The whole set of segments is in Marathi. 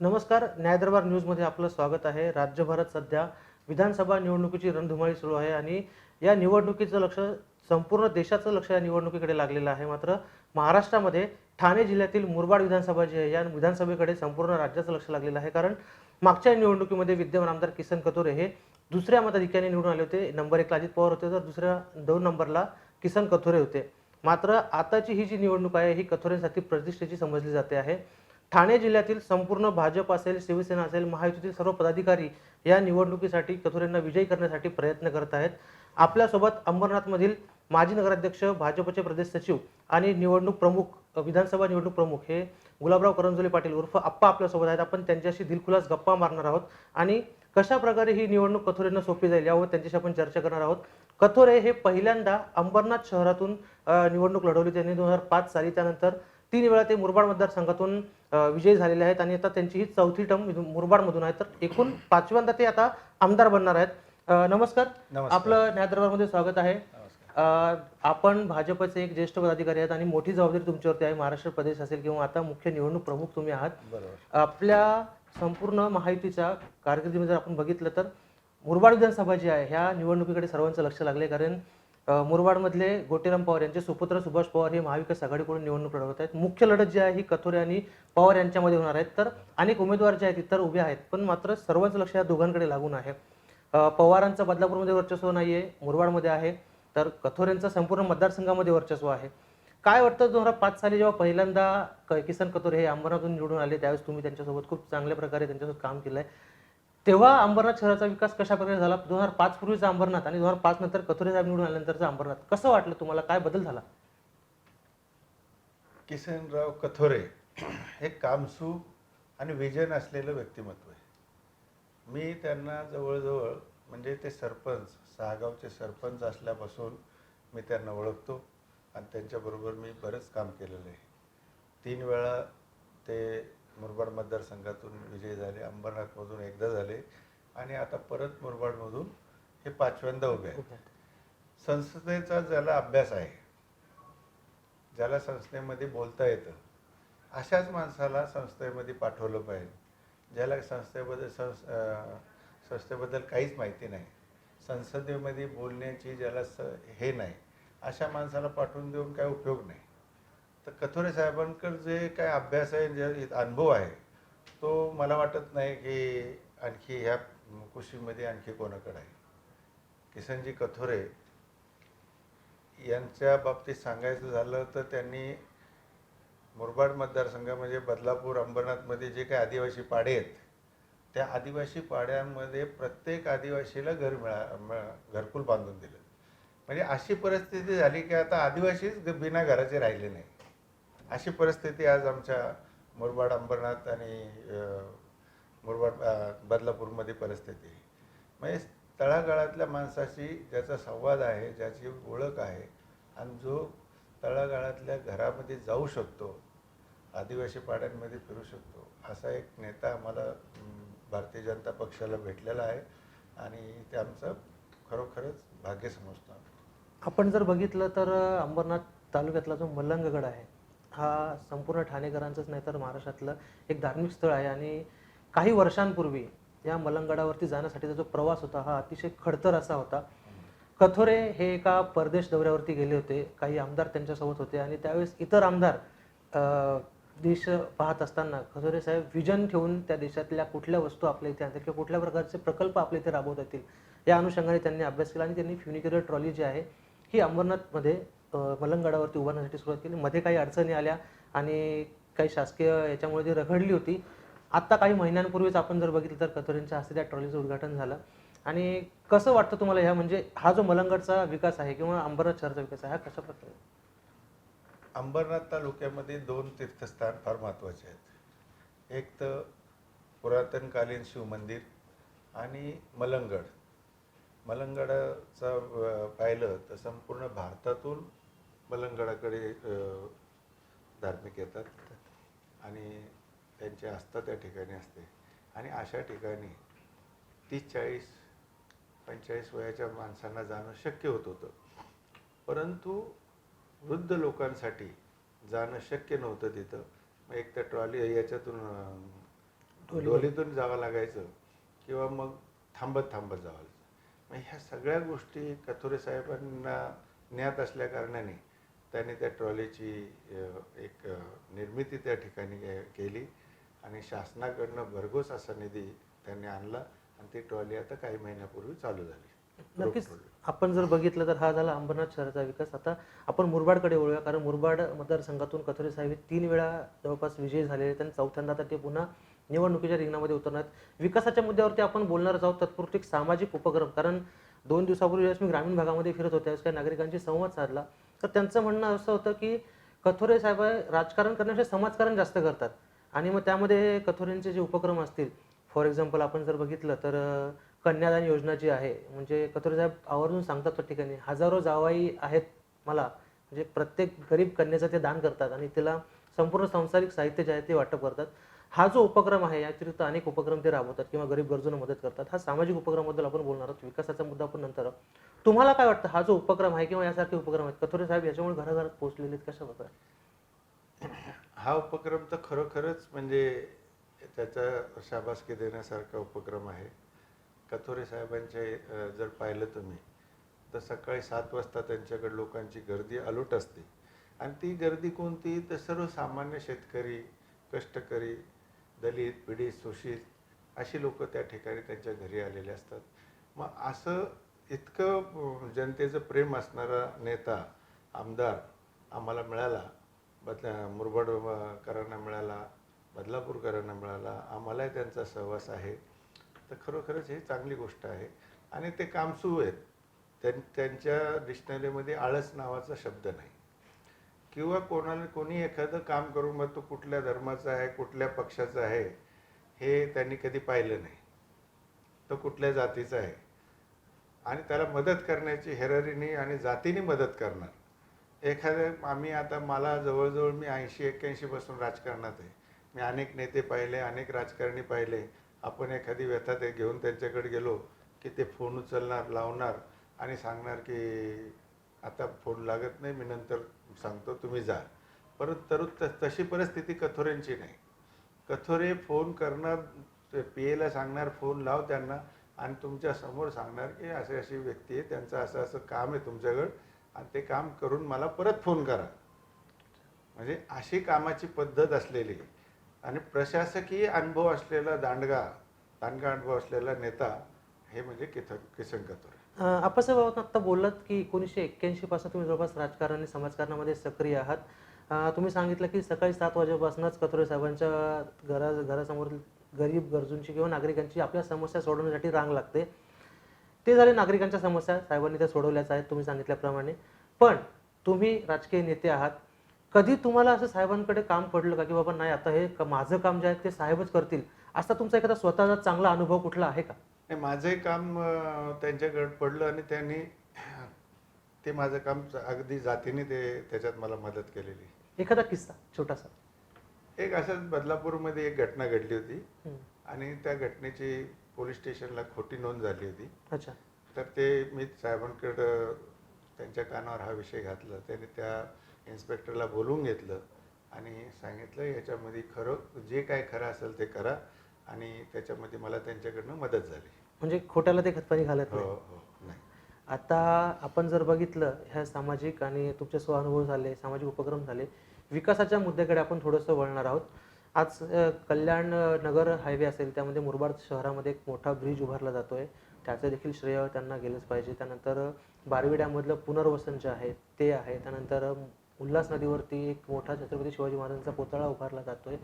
नमस्कार न्यायदरबार न्यूजमध्ये आपलं स्वागत आहे. राज्यभरात सध्या विधानसभा निवडणुकीची रणधुमाळी सुरू आहे आणि या निवडणुकीचं लक्ष संपूर्ण देशाचं लक्ष या निवडणुकीकडे लागलेलं आहे. मात्र महाराष्ट्रामध्ये ठाणे जिल्ह्यातील मुरबाड विधानसभा जी आहे या विधानसभेकडे संपूर्ण राज्याचं लक्ष लागलेलं आहे. कारण मागच्या निवडणुकीमध्ये विद्यमान आमदार किसन कतोरे हे दुसऱ्या मताधिक्याने निवडून आले होते. नंबर एकला अजित पवार होते तर दुसऱ्या दोन नंबरला किसन कथोरे होते. मात्र आताची ही जी निवडणूक आहे ही कथोरेंसाठी प्रतिष्ठेची समजली जाते आहे. ठाणे जिल्ह्यातील संपूर्ण भाजप असेल शिवसेना असेल महायुतीतील सर्व पदाधिकारी या निवडणुकीसाठी कथोरेंना विजयी करण्यासाठी प्रयत्न करत आहेत. आपल्यासोबत अंबरनाथमधील माजी नगराध्यक्ष भाजपचे प्रदेश सचिव आणि निवडणूक प्रमुख विधानसभा निवडणूक प्रमुख हे गुलाबराव करंजोले पाटील उर्फ आप्पा आपल्यासोबत आहेत. आपण त्यांच्याशी दिलखुलास गप्पा मारणार आहोत आणि कशा प्रकारे ही निवडणूक कथोरेंना सोपी जाईल यावर त्यांच्याशी आपण चर्चा करणार आहोत. कथोरे हे पहिल्यांदा अंबरनाथ शहरातून निवडणूक लढवली त्यांनी दोन हजार पाच साली. त्यानंतर तीन वेळा ते मुरबाड मतदारसंघातून विजयी झालेले आहेत आणि आता त्यांची ही चौथी टर्म मुरबाडमधून आहे. तर एकूण पाचव्यांदा ते आता आमदार बनणार आहेत. नमस्कार. आपलं न्यायदरबारमध्ये स्वागत आहे. आपण भाजपचे एक ज्येष्ठ पदाधिकारी आहेत आणि मोठी जबाबदारी तुमच्यावरती आहे. महाराष्ट्र प्रदेश असेल किंवा आता मुख्य निवडणूक प्रमुख तुम्ही आहात. आपल्या संपूर्ण महायुतीच्या कारकिर्दीमध्ये जर आपण बघितलं तर मुरबाड विधानसभा जी आहे ह्या निवडणुकीकडे सर्वांचं लक्ष लागले कारण मुरबाडमधले गोटेराम पवार यांचे सुपुत्र सुभाष पवार हे महाविकास आघाडीकडून निवडणूक लढवत आहेत. मुख्य लढत जी आहे ही कथोरे आणि पवार यांच्यामध्ये होणार आहेत. तर अनेक उमेदवार जे आहेत इतर उभे आहेत पण मात्र सर्वांचं लक्ष या दोघांकडे लागून आहे. पवारांचं बदलापूरमध्ये वर्चस्व नाही आहे मुरबाडमध्ये आहे. तर कथोरेंचं संपूर्ण मतदारसंघामध्ये वर्चस्व आहे. काय वाटतं दोन हजार पाच साली जेव्हा पहिल्यांदा किसन कथोरे हे अंबरनाथून निवडून आले त्यावेळेस तुम्ही त्यांच्यासोबत खूप चांगल्या प्रकारे त्यांच्यासोबत काम केलं आहे तेव्हा अंबरनाथ शहराचा विकास कशा प्रकारे झाला? दोन हजार पाच पूर्वीचा अंबरनाथ आणि दोन हजार पाच नंतर कथोरे साहेब निवडून आल्यानंतरचा अंबरनाथ. कसं वाटलं तुम्हाला? काय बदल झाला? किसनराव कथोरे हे कामसू आणि विजन असलेलं व्यक्तिमत्व आहे. मी त्यांना जवळजवळ म्हणजे ते सरपंच सहागावचे सरपंच असल्यापासून मी त्यांना ओळखतो आणि त्यांच्याबरोबर मी बरंच काम केलेलं आहे. तीन वेळा ते मुरबाड मतदारसंघातून विजयी झाले अंबरनाथमधून एकदा झाले आणि आता परत मुरबाडमधून हे पाचव्यांदा उभे आहेत. संसदेचा ज्याला अभ्यास आहे ज्याला संस्थेमध्ये बोलता येतं अशाच माणसाला संस्थेमध्ये पाठवलं पाहिजे. ज्याला संस्थेबद्दल संस संस्थेबद्दल काहीच माहिती नाही. संसदेमध्ये बोलण्याची ज्याला स हे नाही. अशा माणसाला पाठवून देऊन काय उपयोग नाही. तर कथोरे साहेबांकर जे काय अभ्यास आहे जे अनुभव आहे तो मला वाटत नाही की आणखी ह्या कुशीमध्ये आणखी कोणाकडे आहे. किसनजी कथोरे यांच्या बाबतीत सांगायचं झालं तर त्यांनी मुरबाड मतदारसंघामध्ये म्हणजे बदलापूर अंबरनाथमध्ये जे काही आदिवासी पाडे आहेत त्या आदिवासी पाड्यांमध्ये प्रत्येक आदिवासीला घर मिळा मिळा- घरकुल बांधून दिलं. म्हणजे अशी परिस्थिती झाली की आता आदिवासीच बिना घराचे राहिले नाही अशी परिस्थिती आज आमच्या मुरबाड अंबरनाथ आणि मुरबाड बदलापूरमध्ये परिस्थिती आहे. म्हणजे तळागाळातल्या माणसाशी ज्याचा संवाद आहे ज्याची ओळख आहे आणि जो तळागाळातल्या घरामध्ये जाऊ शकतो आदिवासी पाड्यांमध्ये फिरू शकतो असा एक नेता आम्हाला भारतीय जनता पक्षाला भेटलेला आहे आणि ते आमचं खरोखरच भाग्य समजतो आपण जर बघितलं तर अंबरनाथ तालुक्यातला जो मल्लंगगड आहे हा संपूर्ण ठाणेकरांचंच नाही तर महाराष्ट्रातलं एक धार्मिक स्थळ आहे आणि काही वर्षांपूर्वी या मलंगडावरती जाण्यासाठीचा जो प्रवास होता हा अतिशय खडतर असा होता. कथोरे हे एका परदेश दौऱ्यावरती गेले होते. काही आमदार त्यांच्यासोबत होते आणि त्यावेळेस इतर आमदार देश पाहत असताना खजोरे साहेब विजन ठेवून त्या देशातल्या कुठल्या वस्तू आपल्या इथे आणतात किंवा कुठल्या प्रकारचे प्रकल्प आपल्या इथे राबवता येतील या अनुषंगाने त्यांनी अभ्यास केला आणि त्यांनी फ्युनिक्युलर ट्रॉली जी आहे ही अंबरनाथमध्ये मलंगडावरती उभारण्यासाठी सुरुवात केली. मध्ये काही अडचणी आल्या आणि काही शासकीय याच्यामुळे जी रखडली होती आत्ता काही महिन्यांपूर्वीच आपण जर बघितलं तर कथोरेंच्या हस्ते त्या ट्रॉलीचं उद्घाटन झालं. आणि कसं वाटतं तुम्हाला ह्या म्हणजे हा जो मलंगडचा विकास आहे किंवा अंबरनाथ शहराचा विकास आहे हा कशा प्रकारे? अंबरनाथ तालुक्यामध्ये दोन तीर्थस्थान फार महत्त्वाचे आहेत. एक तर पुरातनकालीन शिवमंदिर आणि मलंगड. मलंगडाचा पाहिलं तर संपूर्ण भारतातून मलंगडाकडे धार्मिक येतात आणि त्यांची आस्था त्या ठिकाणी असते. आणि अशा ठिकाणी तीस चाळीस पंचेचाळीस वयाच्या माणसांना जाणं शक्य होत होतं. परंतु वृद्ध लोकांसाठी जाणं शक्य नव्हतं तिथं. मग एक तर ट्रॉली याच्यातून अं, डोलीतून. जावं लागायचं किंवा मग थांबत थांबत जावं. लागायचं मग ह्या सगळ्या गोष्टी कथोरे साहेबांना ज्ञात असल्या कारणाने त्यांनी त्या ट्रॉलीची एक निर्मिती त्या ठिकाणी केली आणि शासनाकडनं भरघोस असा निधी त्यांनी आणला आणि ती ट्रॉली आता काही महिन्यापूर्वी चालू झाली. नक्कीच. आपण जर बघितलं तर हा झाला अंबरनाथ शहराचा विकास. आता आपण मुरबाडकडे वळूया कारण मुरबाड मतदारसंघातून कथोरे साहेब हे तीन वेळा जवळपास विजयी झालेले आहेत आणि चौथ्यांदा आता ते पुन्हा निवडणुकीच्या रिंगणामध्ये उतरणार. विकासाच्या मुद्द्यावरती आपण बोलणारच आहोत. तत्पुरती सामाजिक उपक्रम. कारण दोन दिवसापूर्वी मी ग्रामीण भागामध्ये फिरत होते. काही नागरिकांशी संवाद साधला. तर त्यांचं म्हणणं असं होतं की कथोरे साहेब राजकारण करण्यापेक्षा समाजकारण जास्त करतात. आणि मग त्यामध्ये कथोरेंचे जे उपक्रम असतील फॉर एक्झाम्पल आपण जर बघितलं तर कन्यादान योजना जी आहे म्हणजे कथोरे साहेब आवर्जून सांगतात त्या ठिकाणी हजारो जावाई आहेत मला म्हणजे प्रत्येक गरीब कन्याचं ते दान करतात आणि तिला संपूर्ण सांसारिक साहित्य जे आहे ते वाटप करतात. हा जो उपक्रम आहे या व्यतिरिक्त अनेक उपक्रम ते राबवतात किंवा गरीब गरजूंना मदत करतात. हा सामाजिक उपक्रमाबद्दल आपण बोलणार आहोत. विकासाचा मुद्दा आपण नंतर तुम्हाला काय वाटतं? हा जो उपक्रम आहे किंवा यासारखे उपक्रम आहेत कथोरे साहेब याच्यामुळे घराघरात पोहोचलेले आहेत कशा प्रकारे हा उपक्रम तर खरोखरच म्हणजे त्याचा शाबासकी देण्यासारखा उपक्रम आहे. कथोरे साहेबांचे जर पाहिलं तुम्ही तर सकाळी सात वाजता त्यांच्याकडे लोकांची गर्दी अलूट असते. आणि ती गर्दी कोणती? तर सर्वसामान्य शेतकरी कष्टकरी दलित पीडित शोषित अशी लोक त्या ठिकाणी त्यांच्या घरी आलेले असतात. मग असं इतकं जनतेचं प्रेम असणारा नेता आमदार आम्हाला मिळाला बदला मुरबाडकरांना मिळाला बदलापूरकरांना मिळाला आम्हालाही त्यांचा सहवास आहे. तर खरोखरच ही चांगली गोष्ट आहे. आणि ते काम सुरू आहेत. त्यां त्यांच्या डिक्शनरीमध्ये आळस नावाचा शब्द नाही. किंवा कोणाला कोणी एखादं काम करून मग तो कुठल्या धर्माचा आहे कुठल्या पक्षाचा आहे हे त्यांनी कधी पाहिलं नाही. तो कुठल्या जातीचा आहे. आणि त्याला मदत करण्याची हेरारीने आणि जातीने मदत करणार. एखाद्या आम्ही आता मला जवळजवळ मी ऐंशी एक्क्याऐंशीपासून राजकारणात आहे. मी अनेक नेते पाहिले अनेक राजकारणी पाहिले. आपण एखादी व्यथा ते घेऊन त्यांच्याकडे गेलो की ते फोन उचलणार लावणार आणि सांगणार की आता फोन लागत नाही मी नंतर सांगतो तुम्ही जा. परत तर त- तशी परिस्थिती कथोरेंची नाही. कथोरे फोन करणार पी एला सांगणार फोन लाव त्यांना आणि तुमच्यासमोर सांगणार की अशी अशी व्यक्ती आहे त्यांचं असं असं काम आहे तुमच्याकडं आणि ते काम करून मला परत फोन करा. म्हणजे अशी कामाची पद्धत असलेली. आणि प्रशासकीय अनुभव असलेला दांडगा दांडगा अनुभव असलेला नेता हे म्हणजे किसन कथोरे आप्पासाहेब आता बोललात की एकोणीसशे एक्क्याऐंशी पासून तुम्ही जवळपास राजकारण आणि समाजकारणामध्ये सक्रिय आहात. तुम्ही सांगितलं की सकाळी सात वाजेपासूनच कथोरे साहेबांच्या घरा घरासमोर गरीब गरजूंची किंवा नागरिकांची आपल्या समस्या सोडवण्यासाठी रांग लागते. ते झाले नागरिकांच्या समस्या साहेबांनी त्या सोडवल्याच आहेत तुम्ही सांगितल्याप्रमाणे. पण तुम्ही राजकीय नेते आहात. कधी तुम्हाला असं साहेबांकडे काम पडलं का की बाबा नाही आता हे माझं काम जे आहे ते साहेबच करतील? असा तुमचा एखादा स्वतःचा चांगला अनुभव कुठला आहे का? नाही माझंही काम त्यांच्याकडे पडलं आणि त्यांनी ते माझं काम अगदी जातीने ते त्याच्यात मला मदत केलेली. एखादा किस्सा छोटासा? एक असंच बदलापूरमध्ये एक घटना घडली होती. आणि त्या घटनेची पोलीस स्टेशनला खोटी नोंद झाली होती. अच्छा. तर ते मी साहेबांकडं त्यांच्या कानावर हा विषय घातला. त्याने त्या इन्स्पेक्टरला बोलवून घेतलं आणि सांगितलं याच्यामध्ये खरं जे काय खरं असेल ते करा आणि त्याच्यामध्ये मला त्यांच्याकडनं मदत झाली. म्हणजे खोट्याला ते खतपाणी घालत हो नाही हो. नाही. आता आपण जर बघितलं ह्या सामाजिक आणि तुमचे स्वानुभव झाले सामाजिक उपक्रम झाले विकासाच्या मुद्द्याकडे आपण थोडंसं वळणार आहोत. आज कल्याण नगर हायवे असेल त्यामध्ये मुरबाड शहरामध्ये एक मोठा ब्रिज उभारला जातोय. त्याचं देखील श्रेय त्यांना गेलंच पाहिजे. त्यानंतर बारवी डॅममधलं पुनर्वसन जे आहे ते आहे. त्यानंतर उल्हास नदीवरती एक मोठा छत्रपती शिवाजी महाराजांचा पुतळा उभारला जातोय.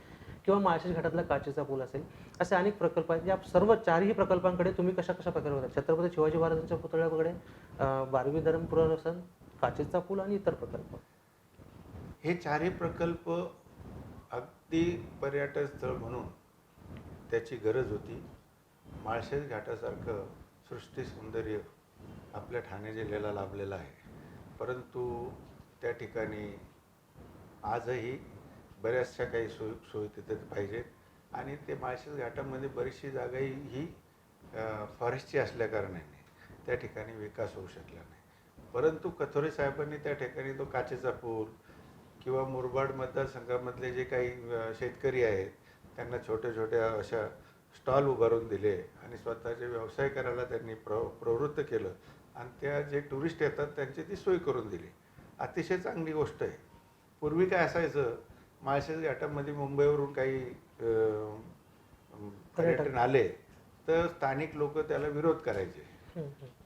किंवा माळशेज घाटातला काचेचा पूल असेल असे अनेक प्रकल्प आहेत. या सर्व चारही प्रकल्पांकडे तुम्ही कशा कशा प्रकारे बघता? छत्रपती शिवाजी महाराजांच्या पुतळ्याकडे बारवी धरण पुनर्वसन काचेचा पूल आणि इतर प्रकल्प. हे चारही प्रकल्प अगदी पर्यटन स्थळ म्हणून त्याची गरज होती. माळशेज घाटासारखं सृष्टी सौंदर्य आपल्या ठाणे जिल्ह्याला लाभलेलं आहे. परंतु त्या ठिकाणी आजही बऱ्याचशा काही सोयी सोयी तिथे पाहिजेत आणि ते माळशेज घाटामध्ये बरीचशी जागा ही ही फॉरेस्टची असल्याकारणाने त्या ठिकाणी विकास होऊ शकला नाही. परंतु कथोरे साहेबांनी त्या ठिकाणी तो काचेचा पूल किंवा मुरबाड मतदारसंघामधले जे काही शेतकरी आहेत त्यांना छोट्या छोट्या अशा स्टॉल उभारून दिले आणि स्वतःचे व्यवसाय करायला त्यांनी प्र प्रवृत्त केलं. आणि त्या जे टुरिस्ट येतात त्यांची ती सोय करून दिली. अतिशय चांगली गोष्ट आहे. पूर्वी काय असायचं माळशेज घाटामध्ये मुंबईवरून काही अं, पर्यटन आले तर स्थानिक लोक त्याला विरोध करायचे.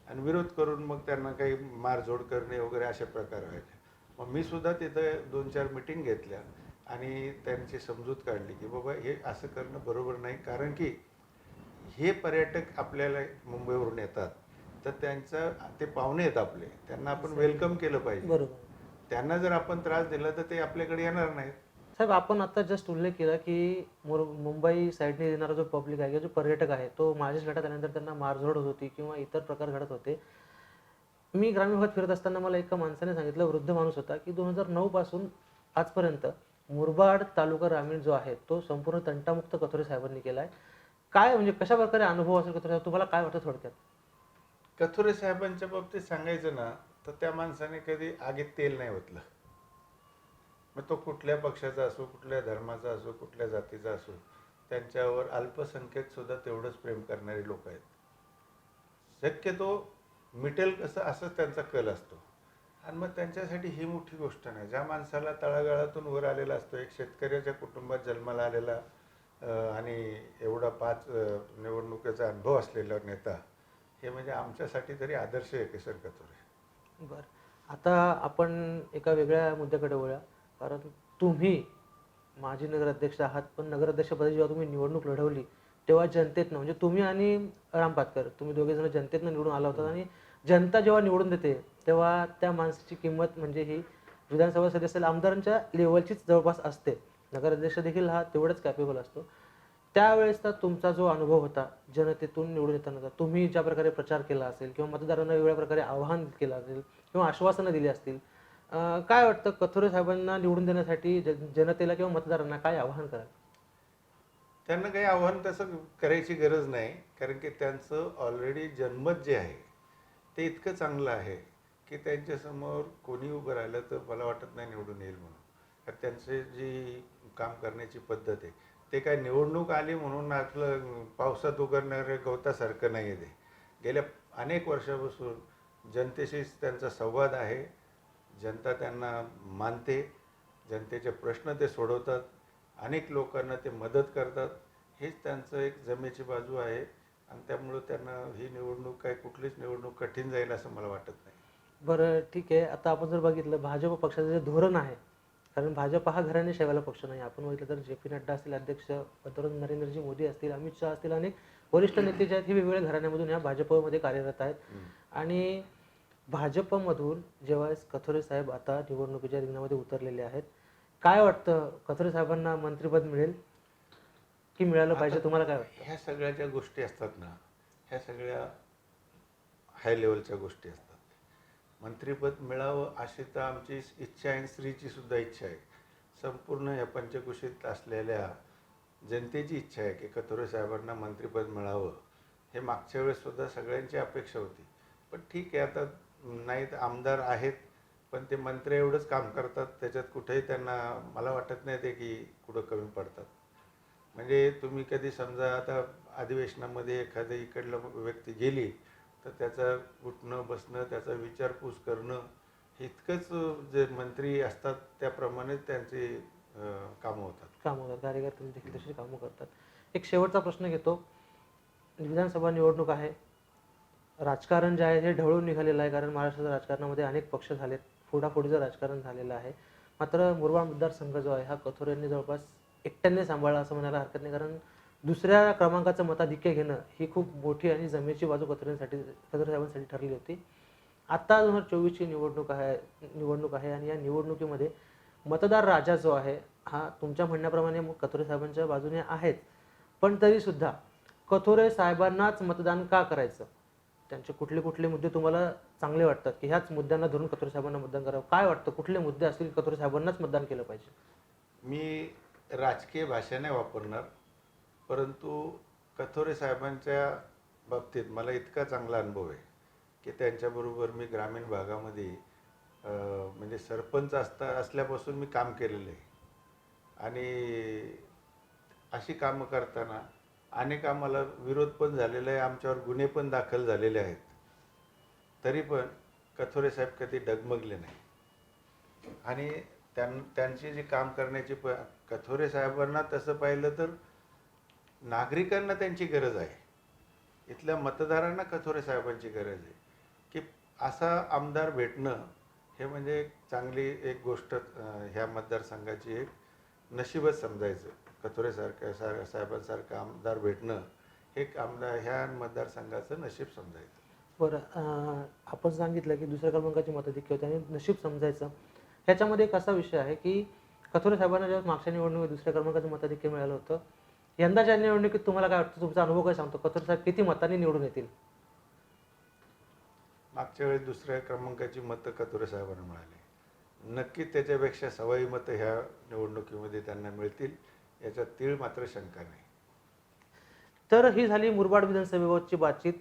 आणि विरोध करून मग त्यांना काही मारझोड करणे वगैरे अशा प्रकार व्हायचे. मग मी सुद्धा तिथं दोन चार मिटिंग घेतल्या आणि त्यांची समजूत काढली की बाबा हे असं करणं बरोबर नाही. कारण की हे पर्यटक आपल्याला मुंबईवरून येतात. तर त्यांचं ते पाहुणे आहेत आपले. त्यांना आपण वेलकम केलं पाहिजे. बरोबर. त्यांना जर आपण त्रास दिला तर ते आपल्याकडे येणार नाहीत. साहेब आपण आता जस्ट उल्लेख केला की मुर मुंबई साईडने येणारा जो पब्लिक आहे किंवा जो पर्यटक आहे तो माझ्याच गटात आल्यानंतर त्यांना मारझोड होत होती किंवा इतर प्रकार घडत होते. मी ग्रामीण भागात फिरत असताना मला एका माणसाने सांगितलं वृद्ध माणूस होता की दोन हजार नऊ पासून आजपर्यंत मुरबाड तालुका ग्रामीण जो आहे तो संपूर्ण तंटामुक्त कथोरे साहेबांनी केला आहे काय म्हणजे कशा प्रकारे अनुभव असेल कथोरे साहेब? तुम्हाला काय वाटतं थोडक्यात? कथोरे साहेबांच्या बाबतीत सांगायचं ना तर त्या माणसाने कधी आगीत तेल नाही ओतलं. मग तो कुठल्या पक्षाचा असो कुठल्या धर्माचा असो कुठल्या जातीचा असो त्यांच्यावर अल्पसंख्यक सुद्धा तेवढंच प्रेम करणारे लोक आहेत. शक्यतो मिटेल कसं असंच त्यांचा कल असतो. आणि मग त्यांच्यासाठी ही मोठी गोष्ट नाही. ज्या माणसाला तळागाळातून वर आलेला असतो एक शेतकऱ्याच्या कुटुंबात जन्माला आलेला आणि एवढा पाच निवडणुकीचा अनुभव असलेला नेता हे म्हणजे आमच्यासाठी तरी आदर्श आहे किशोर आहे. बरं. आता आपण एका वेगळ्या मुद्द्याकडे वळूया. कारण तुम्ही माजी नगराध्यक्ष आहात पण नगराध्यक्षपदी जेव्हा तुम्ही निवडणूक लढवली तेव्हा जनतेतनं म्हणजे तुम्ही आणि राम पातकर तुम्ही दोघे जण जनतेतनं निवडून आला होता आणि जनता जेव्हा निवडून देते तेव्हा त्या माणसाची किंमत म्हणजे ही विधानसभा सदस्याला आमदारांच्या लेवलचीच जवळपास असते. नगराध्यक्ष देखील हा तेवढाच कॅपेबल असतो. त्यावेळेसचा तुमचा जो अनुभव होता जनतेतून निवडून येताना तुम्ही ज्या प्रकारे प्रचार केला असेल किंवा मतदारांना वेगळ्या प्रकारे आवाहन केलं असेल किंवा आश्वासनं दिली असतील काय वाटतं कथोरे साहेबांना निवडून देण्यासाठी जन- जनतेला किंवा मतदारांना काय आवाहन कराल? त्यांना काही आव्हान तसं करायची गरज नाही कारण की त्यांचं ऑलरेडी जन्मत जे आहे ते इतकं चांगलं आहे की त्यांच्यासमोर कोणी उभं राहिलं तर मला वाटत नाही निवडून येईल म्हणून. तर त्यांचे जी काम करण्याची पद्धत आहे ते काय निवडणूक आली म्हणून आपलं पावसात उघडणाऱ्या गवतासारखं नाही आहे ते. गेल्या अनेक वर्षापासून जनतेशीच त्यांचा संवाद आहे जनता त्यांना मानते जनतेचे प्रश्न ते सोडवतात अनेक लोकांना ते मदत करतात. हेच त्यांचं एक जमेची बाजू आहे आणि त्यामुळं त्यांना ही निवडणूक काय कुठलीच निवडणूक कठीण जाईल असं मला वाटत नाही. बरं ठीक आहे. आता आपण जर बघितलं भाजप पक्षाचं जे धोरण आहे कारण भाजप हा घराणे शेवायला पक्ष नाही. आपण बघितलं तर जे पी नड्डा असतील अध्यक्ष पंतप्रधान नरेंद्रजी मोदी असतील अमित शहा असतील अनेक वरिष्ठ नेते जे आहेत हे वेगवेगळ्या घराण्यामधून या भाजपमध्ये कार्यरत आहेत. आणि भाजपमधून जेव्हा कथोरे साहेब आता निवडणुकीच्या रिंगणामध्ये उतरलेले आहेत काय वाटतं? कथोरे साहेबांना मंत्रिपद मिळेल की मिळालं पाहिजे? तुम्हाला काय वाटतं? ह्या सगळ्या ज्या गोष्टी असतात ना ह्या सगळ्या हाय लेवलच्या गोष्टी असतात. मंत्रिपद मिळावं अशी तर आमची इच्छा आहे स्त्रीची सुद्धा इच्छा आहे. संपूर्ण या पंचकुशीत असलेल्या जनतेची इच्छा आहे की कथोरे साहेबांना मंत्रिपद मिळावं. हे मागच्या वेळेस सुद्धा सगळ्यांची अपेक्षा होती. पण ठीक आहे आता नाही तर आमदार आहेत पण ते मंत्री एवढंच काम करतात त्याच्यात कुठेही त्यांना मला वाटत नाही ते की कुठं कमी पडतात. म्हणजे तुम्ही कधी समजा आता अधिवेशनामध्ये एखादी इकडलं व्यक्ती गेली तर त्याचा उठणं बसणं त्याचा विचारपूस करणं इतकंच जे मंत्री असतात त्याप्रमाणेच त्यांची कामं होतात. कामं होतात कार्यकर्ते देखील तशी कामं करतात. एक शेवटचा प्रश्न घेतो. विधानसभा निवडणूक आहे. राजकारण जे आहे हे ढवळून निघालेलं आहे. कारण महाराष्ट्राच्या राजकारणामध्ये अनेक पक्ष झालेत. फोडाफोडीचं राजकारण झालेलं आहे. मात्र मुरबाड मतदारसंघ जो आहे हा कथोरेंनी जवळपास एकट्याने सांभाळला असं म्हणायला हरकत नाही. कारण दुसऱ्या क्रमांकाचं मताधिक्य घेणं ही खूप मोठी आणि जमेची बाजू कथोरेंसाठी कथोरे साहेबांसाठी ठरली होती. आत्ता दोन हजार चोवीसची निवडणूक आहे निवडणूक आहे आणि या निवडणुकीमध्ये मतदार राजा जो आहे हा तुमच्या म्हणण्याप्रमाणे मग कथोरे साहेबांच्या बाजूने आहेच. पण तरीसुद्धा कथोरे साहेबांनाच मतदान का करायचं? त्यांचे कुठले कुठले मुद्दे तुम्हाला चांगले वाटतात? की ह्याच मुद्द्यांना धरून कथोरे साहेबांना मतदान करावं? काय वाटतं? कुठले मुद्दे असतील की कथोरे साहेबांनाच मतदान केलं पाहिजे? मी राजकीय भाषा नाही वापरणार परंतु कथोरे साहेबांच्या बाबतीत मला इतका चांगला अनुभव आहे की त्यांच्याबरोबर मी ग्रामीण भागामध्ये म्हणजे सरपंच असता असल्यापासून मी काम केलेलं आहे. आणि अशी कामं करताना अनेक आम्हाला विरोध पण झालेला आहे आमच्यावर गुन्हे पण दाखल झालेले आहेत. तरी पण कथोरे साहेब कधी डगमगले नाही. आणि त्यां त्यांची जी काम करण्याची प कथोरे साहेबांना तसं पाहिलं तर नागरिकांना त्यांची गरज आहे. इथल्या मतदारांना कथोरे साहेबांची गरज आहे. की असा आमदार भेटणं हे म्हणजे एक चांगली एक गोष्ट ह्या मतदारसंघाची एक नशीबच समजायचं. कथोरेसारख्या सार साहेबांसारखं आमदार भेटणं हे आमदार ह्या मतदारसंघाचं नशीब समजायचं. बरं आपण सांगितलं की दुसऱ्या क्रमांकाची मताधिक्य होते आणि नशीब समजायचं. ह्याच्यामध्ये एक असा विषय आहे की कथोरे साहेबांना जेव्हा मागच्या निवडणुकीत दुसऱ्या क्रमांकाचं मताधिक्य मिळालं होतं यंदाच्या निवडणुकीत तुम्हाला काय वाटतं तुमचा अनुभव काय सांगतो? कथोरे साहेब किती मतांनी निवडून येतील? मागच्या वेळी दुसऱ्या क्रमांकाची मतं कथोरे साहेबांना मिळाली. नक्की त्याच्यापेक्षा सवाई मतं ह्या निवडणुकीमध्ये त्यांना मिळतील. याचा तीळ मात्र शंका नाही. तर ही झाली मुरबाड विधानसभेवरची बातचीत.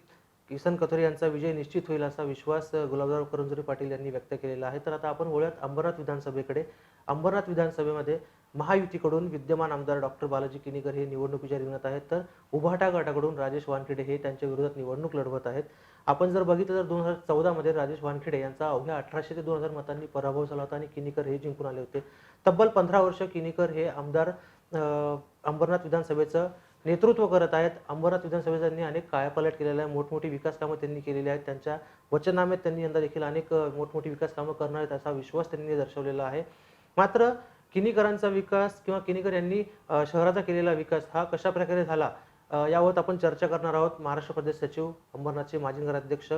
किसन कथोरे यांचा विजय निश्चित होईल असा विश्वास गुलाबराव करंजुरे पाटील यांनी व्यक्त केलेला आहे. तर आता आपण वळूयात अंबरनाथ विधानसभेकडे. अंबरनाथ विधानसभेमध्ये महायुतीकडून विद्यमान आमदार डॉक्टर बालाजी किनीकर हे निवडणुकीच्या रिंगणात आहेत. तर उभाटा गटाकडून राजेश वानखेडे हे त्यांच्या विरोधात निवडणूक लढवत आहेत. आपण जर बघितलं तर दोन हजार चौदामध्ये राजेश वानखेडे यांचा अवघ्या अठराशे ते दोन हजार मतांनी पराभव झाला होता आणि किनीकर हे जिंकून आले होते. तब्बल पंधरा वर्ष किनीकर हे आमदार अंबरनाथ विधानसभेचं नेतृत्व करत आहेत. अंबरनाथ विधानसभेत त्यांनी अनेक कायापालट केलेला आहे. मोठमोठी विकास कामं त्यांनी केलेली आहेत. त्यांच्या वचननाम्यात त्यांनी यंदा देखील अनेक मोठमोठी विकास कामं करणार आहेत असा विश्वास त्यांनी दर्शवलेला आहे. मात्र किनीकरांचा विकास किंवा किनीकर यांनी शहराचा केलेला विकास हा कशा प्रकारे झाला यावर आपण चर्चा करणार आहोत. महाराष्ट्र प्रदेश सचिव अंबरनाथचे माजी नगराध्यक्ष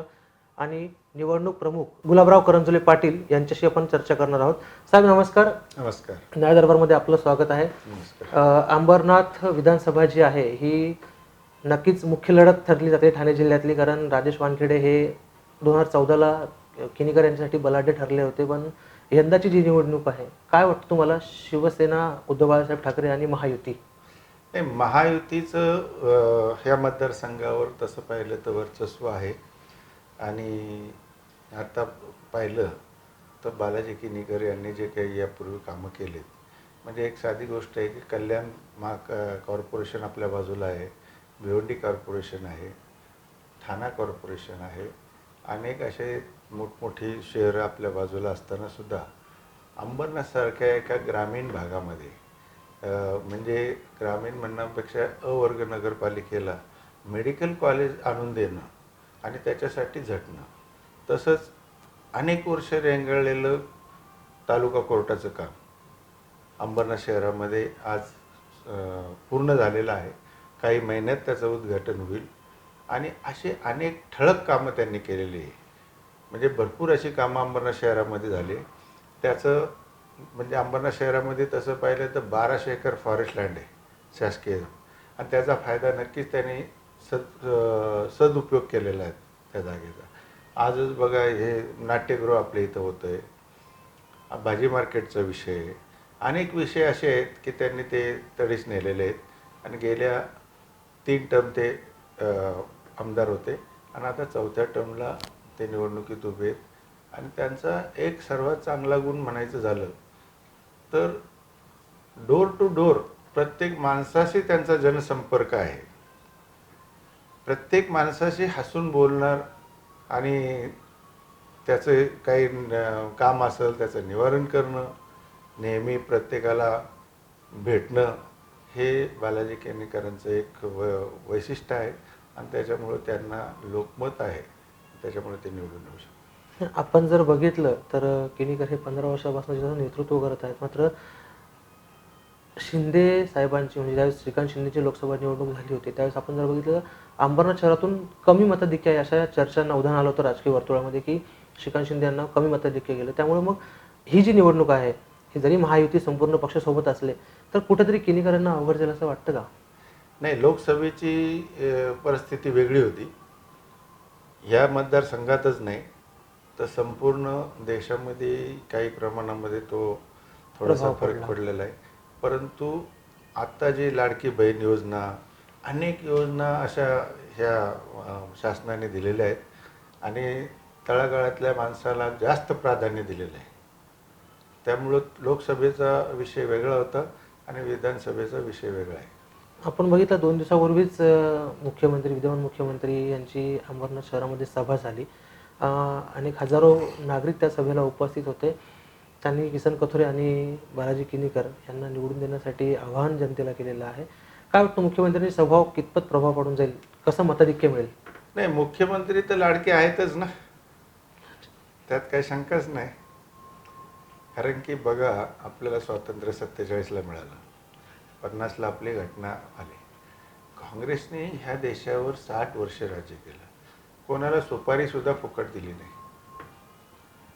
आणि निवडणूक प्रमुख गुलाबराव करंजुले पाटील यांच्याशी आपण चर्चा करणार आहोत. साहेब नमस्कार. नमस्कार. न्याय दरबारमध्ये आपलं स्वागत आहे. अ, अंबरनाथ विधानसभा जी आहे ही नक्कीच मुख्य लढत ठरली जाते ठाणे जिल्ह्यातली कारण राजेश वानखेडे हे दोन हजार चौदाला किनीकर यांच्यासाठी बलाढ्य ठरले होते. पण यंदाची जी निवडणूक आहे काय वाटतं तुम्हाला? शिवसेना उद्धव बाळासाहेब ठाकरे आणि महायुती. नाही महायुतीचं अं, ह्या मतदारसंघावर तसं पाहिलं तर वर्चस्व आहे. आणि आता पाहिलं तर बालाजी किनीकर यांनी जे काही यापूर्वी कामं केलेत म्हणजे एक साधी गोष्ट आहे की कल्याण महा कॉर्पोरेशन आपल्या बाजूला आहे भिवंडी कॉर्पोरेशन आहे ठाणा कॉर्पोरेशन आहे अनेक असे मोठमोठी शहरं आपल्या बाजूला असतानासुद्धा अंबरनाथसारख्या एका ग्रामीण भागामध्ये म्हणजे ग्रामीण म्हणण्यापेक्षा अवर्ग नगरपालिकेला मेडिकल कॉलेज आणून देणं आणि त्याच्यासाठी झटणं. तसंच अनेक वर्ष रेंगाळलेलं तालुका कोर्टाचं काम. अंबरनाथ शहरामध्ये आज पूर्ण झालेलं आहे. काही महिन्यात त्याचं उद्घाटन होईल. आणि असे अनेक ठळक कामं त्यांनी केलेली आहे. म्हणजे भरपूर अशी कामं अंबरनाथ शहरामध्ये झाली त्याचं म्हणजे अंबरनाथ शहरामध्ये तसं पाहिलं तर बाराशे एकर फॉरेस्ट लँड आहे शासकीय. आणि त्याचा फायदा नक्कीच त्यांनी सद सदुपयोग केलेला आहे त्या जागेचा. आजच बघा हे नाट्यगृह आपल्या इथं होतं आहे भाजी मार्केटचा विषय. अनेक विषय असे आहेत की त्यांनी ते तडीस नेलेले आहेत. आणि गेल्या तीन टर्म ते आमदार होते. आणि आता चौथ्या टर्मला ते निवडणुकीत उभे आहेत. आणि त्यांचा एक सर्वात चांगला गुण म्हणायचं झालं तर डोर टू डोर प्रत्येक माणसाशी त्यांचा जनसंपर्क आहे. प्रत्येक माणसाशी हसून बोलणार आणि त्याचं काही काम असेल त्याचं निवारण करणं नेहमी प्रत्येकाला भेटणं हे बालाजी केणेकरांचं एक व वैशिष्ट्य आहे आणि त्याच्यामुळं त्यांना लोकमत आहे. त्याच्यामुळे ते निवडून येऊ शकतात. आपण जर बघितलं तर किनीकर हे पंधरा वर्षापासून ज्याचं नेतृत्व करत आहेत मात्र शिंदे साहेबांची म्हणजे ज्यावेळेस श्रीकांत शिंदेची लोकसभा निवडणूक झाली होती त्यावेळेस आपण जर बघितलं तर अंबरनाथ शहरातून कमी मताधिक्य आहे अशा चर्चांना उदाहरण आलं होतं राजकीय वर्तुळामध्ये की श्रीकांत शिंदे यांना कमी मताधिक्य गेलं. त्यामुळे मग ही जी निवडणूक आहे ही जरी महायुती संपूर्ण पक्षासोबत असले तर कुठेतरी किनीकरांना अवघड जाईल असं वाटतं का? नाही लोकसभेची परिस्थिती वेगळी होती. ह्या मतदारसंघातच नाही तर संपूर्ण देशामध्ये काही प्रमाणामध्ये तो थोडासा फरक पडला. पडलेला आहे. परंतु आत्ता जी लाडकी बहीण योजना अनेक योजना अशा ह्या शासनाने दिलेल्या आहेत आणि तळागाळातल्या माणसाला जास्त प्राधान्य दिलेलं आहे. त्यामुळं लोकसभेचा विषय वेगळा होता आणि विधानसभेचा विषय वेगळा आहे. आपण बघितलं दोन दिवसापूर्वीच मुख्यमंत्री विद्यमान मुख्यमंत्री यांची अंबरनाथ शहरामध्ये सभा झाली. अनेक हजारो नागरिक त्या सभेला उपस्थित होते. त्यांनी किसन कथोरे आणि बालाजी किनीकर यांना निवडून देण्यासाठी आवाहन जनतेला केलेलं आहे. काय वाटतं मुख्यमंत्र्यांनी स्वभाव कितपत प्रभाव पडून जाईल? कसं मताधिक्य मिळेल? नाही मुख्यमंत्री तर लाडके आहेतच ना. त्यात काही शंकाच नाही. कारण की बघा आपल्याला स्वातंत्र्य सत्तेचाळीसला मिळालं. पन्नासला आपली घटना आली. काँग्रेसने ह्या देशावर साठ वर्ष राज्य केलं. कोणाला सुपारीसुद्धा फुकट दिली नाही.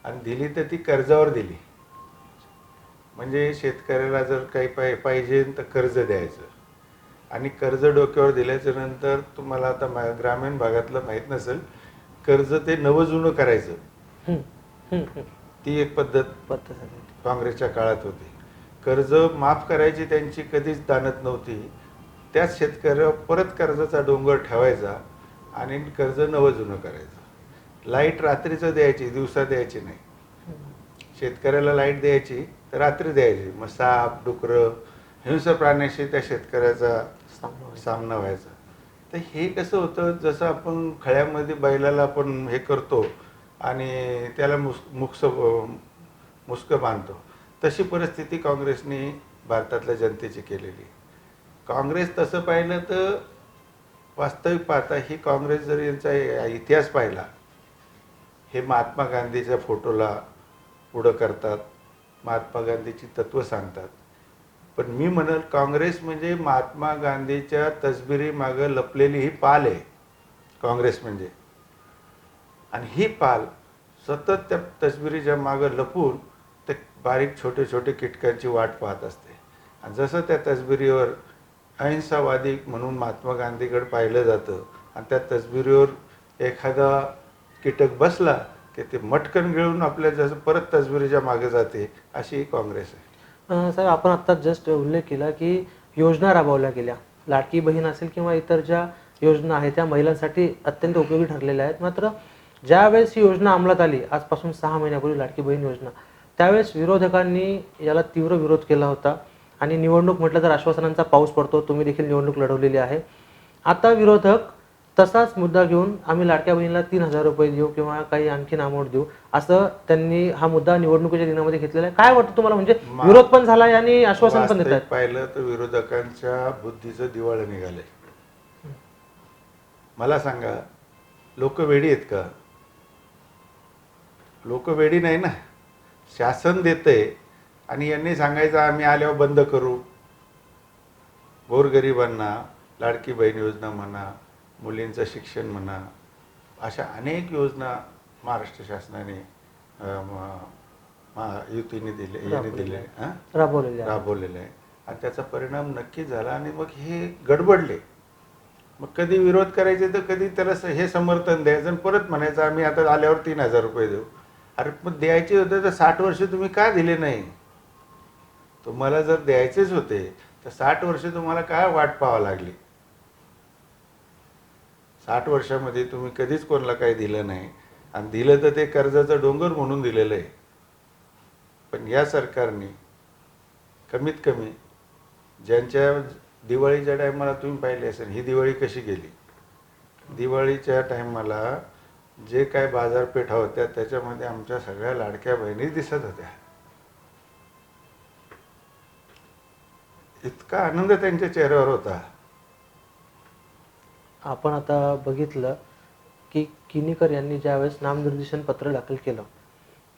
आणि दिली तर ती कर्जावर दिली. म्हणजे शेतकऱ्याला जर काही पाय पाहिजे तर कर्ज द्यायचं. आणि कर्ज डोक्यावर दिल्याच्या नंतर तुम्हाला आता मा- ग्रामीण भागातलं माहीत नसेल कर्ज ते नवं जुनं करायचं. ती एक पद्धत. काँग्रेसच्या काळात होती. कर्ज माफ करायची त्यांची कधीच दानत नव्हती. त्याच शेतकऱ्यावर परत कर्जाचा डोंगर ठेवायचा आणि कर्ज नवं जुनं करायचं. लाइट रात्रीचं द्यायची दिवसा द्यायची नाही. शेतकऱ्याला लाइट द्यायची तर रात्री द्यायची मग साप डुकरं हिंस्र प्राण्याशी त्या शेतकऱ्याचा सामना व्हायचा. सामना व्हायचा तर हे कसं होतं जसं आपण खळ्यामध्ये बैलाला आपण हे करतो आणि त्याला मुस मुक्स मुस्कं बांधतो तशी परिस्थिती काँग्रेसने भारतातल्या जनतेची केलेली काँग्रेस तसं पाहिलं तर वास्तविक पाहता ही काँग्रेस जर यांचा इतिहास पाहिला हे महात्मा गांधीच्या फोटोला पुढं करतात महात्मा गांधीची तत्त्व सांगतात. पण मी म्हणल काँग्रेस म्हणजे महात्मा गांधीच्या तसबिरीमागं लपलेली ही पाल आहे काँग्रेस म्हणजे. आणि ही पाल सतत त्या तसबिरीच्या मागं लपून ते बारीक छोटे छोटे कीटकांची वाट पाहत असते. आणि जसं त्या तसबिरीवर अहिंसावादी म्हणून महात्मा गांधीकडे पाहिलं जातं आणि त्या तसबिरीवर एखादा कीटक बसला की ते मटकन गिळून आपल्या जसं परत तसबिरीच्या मागे जाते अशी काँग्रेस आहे. साहेब आपण आता जस्ट उल्लेख केला की योजना राबवल्या गेल्या. लाडकी बहीण असेल किंवा इतर ज्या योजना आहेत त्या महिलांसाठी अत्यंत उपयोगी ठरलेल्या आहेत. मात्र ज्यावेळेस ही योजना अंमलात आली आजपासून सहा महिन्यापूर्वी लाडकी बहीण योजना त्यावेळेस विरोधकांनी याला तीव्र विरोध केला होता. आणि निवडणूक म्हटलं तर आश्वासनांचा पाऊस पडतो. तुम्ही देखील निवडणूक लढवलेली आहे. आता विरोधक तसाच मुद्दा घेऊन आम्ही लाडक्या बहिणीला तीन हजार रुपये देऊ किंवा काही आणखीन अमाऊंट देऊ. असं त्यांनी हा मुद्दा निवडणुकीच्या दिनामध्ये घेतलेला आहे. काय वाटतं तुम्हाला? म्हणजे मा- विरोध पण झाला आणि आश्वासन पण देत वास्तविक पाहिलं तर विरोधकांच्या बुद्धीचं दिवाळं निघालंय. मला सांगा लोक वेडी आहेत का? लोक वेडी नाही ना. शासन देतंय आणि यांनी सांगायचं आम्ही आल्यावर बंद करू. गोरगरिबांना लाडकी बहीण योजना म्हणा मुलींचं शिक्षण म्हणा अशा अनेक योजना महाराष्ट्र शासनाने युतीने दिले याने दिले राबवलेले आहे. राबवलेलं आहे आणि त्याचा परिणाम नक्की झाला आणि मग हे गडबडले. मग कधी विरोध करायचे तर कधी त्याला हे समर्थन द्यायचं आणि परत म्हणायचं आम्ही आता आल्यावर तीन हजार रुपये देऊ. अरे मग द्यायचे होते तर साठ वर्ष तुम्ही का दिले नाही? तुम्हाला जर द्यायचेच होते तर साठ वर्ष तुम्हाला काय वाट पाहावं लागली? साठ वर्षामध्ये तुम्ही कधीच कोणाला काही दिलं नाही. आणि दिलं तर ते कर्जाचं डोंगर म्हणून दिलेलं आहे. पण या सरकारने कमीत कमी ज्यांच्या दिवाळीच्या टायमाला तुम्ही पाहिले असेल ही दिवाळी कशी गेली? दिवाळीच्या टायमाला जे काय बाजारपेठा होत्या त्याच्यामध्ये आमच्या सगळ्या लाडक्या बहिणी दिसत होत्या. इतका आनंद त्यांच्या चेहऱ्यावर होता. आपण आता बघितलं की किनीकर यांनी ज्यावेळेस नामनिर्देशन पत्र दाखल केलं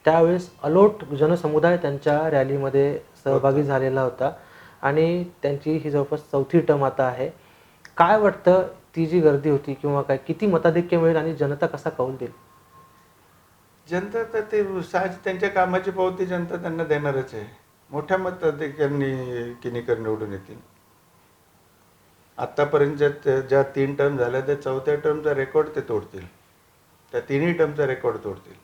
त्यावेळेस अलोट जनसमुदाय त्यांच्या रॅलीमध्ये सहभागी झालेला होता आणि त्यांची ही जवळपास चौथी टर्म आता आहे. काय वाटतं ती जी गर्दी होती किंवा काय किती मताधिक्य मिळेल आणि जनता कसा कौल देईल? जनता तर ते सहज त्यांच्या कामाची पावती जनता त्यांना देणारच आहे. मोठ्या मताधिक्यांनी किनीकर निवडून येतील. आत्तापर्यंत ज्या ज्या तीन टर्म झाल्या त्या चौथ्या टर्मचा रेकॉर्ड ते तोडतील. त्या तिन्ही टर्मचा रेकॉर्ड तोडतील.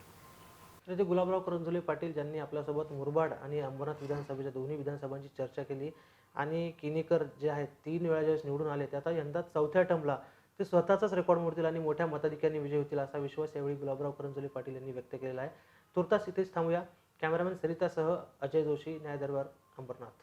तर ते गुलाबराव करंजोले पाटील ज्यांनी आपल्यासोबत मुरबाड आणि अंबरनाथ विधानसभेच्या दोन्ही विधानसभांची चर्चा केली आणि किनीकर जे आहेत तीन वेळा ज्यावेळेस निवडून आले ते आता यंदा चौथ्या टर्मला ते स्वतःचाच रेकॉर्ड मोडतील आणि मोठ्या मताधिक्याने विजय होतील असा विश्वास यावेळी गुलाबराव करंजोले पाटील यांनी व्यक्त केलेला आहे. तुर्तास इथेच थांबूया. कॅमेरामॅन सरितासह अजय जोशी न्याय दरबार अंबरनाथ.